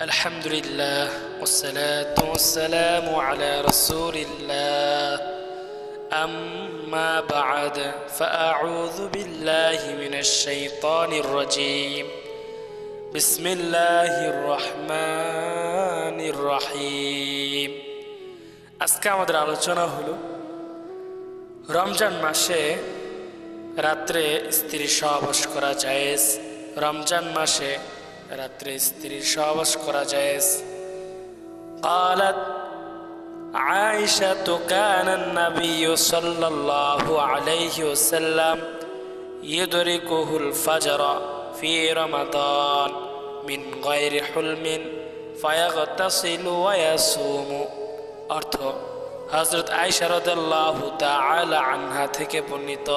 الحمد لله والصلاة والسلام على رسول الله أما بعد فأعوذ بالله من الشيطان الرجيم بسم الله الرحمن الرحيم আজকে আমাদের আলোচনা হলো রমজান মাসে রাত্রে স্ত্রীর সহবাস করা জায়েজ রমজান মাসে রাত্রে স্ত্রীর সহবাস করা জায়েজ قالت عائشة كان النبي صلى الله عليه وسلم يدركه الفجر في رمضان من غير حلم فيغتسل ويصوم অর্থ হজরত আইসারদাল্লাহ তাআলা আনহা থেকে বর্ণিত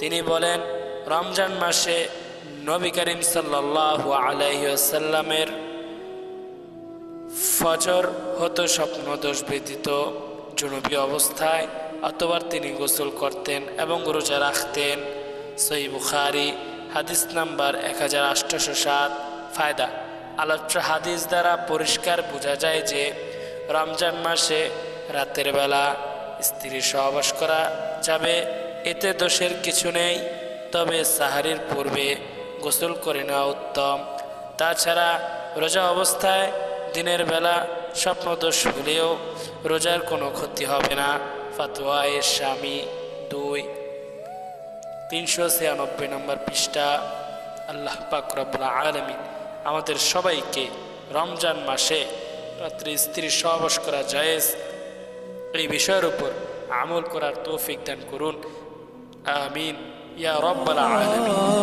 তিনি বলেন রমজান মাসে নবী করিম সাল্লাল্লাহু আলাইহি ওয়াসাল্লামের ফজর হতো স্বপ্নদোষ ব্যতীত জনবী অবস্থায় অতবার তিনি গোসল করতেন এবং রোজা রাখতেন। সই বুখারি, হাদিস নাম্বার এক হাজার আটশোশো সাত, ফায়দা। আলোচ্য হাদিস দ্বারা পরিষ্কার বোঝা যায় যে, রমজান মাসে রাতের বেলা স্ত্রীর সহবাস করা যাবে, এতে দোষের কিছু নেই। তবে সাহারির পূর্বে গোসল করে নেওয়া উত্তম। তাছাড়া রোজা অবস্থায় দিনের বেলা স্বপ্নদোষ হলেও রোজার কোনো ক্ষতি হবে না। ফাতোয়া এর স্বামী দুই। তিনশো ছিয়ানব্বই নম্বর পৃষ্ঠা। আল্লাহ পাক রব্বুল আলমিন আমাদের সবাইকে রমজান মাসে রাত্রে স্ত্রীর সহবাস করা জায়েজ। এই বিষয়ের উপর আমল করার তৌফিক দান করুন। আমিন। ইয়া রব্বাল আলামিন।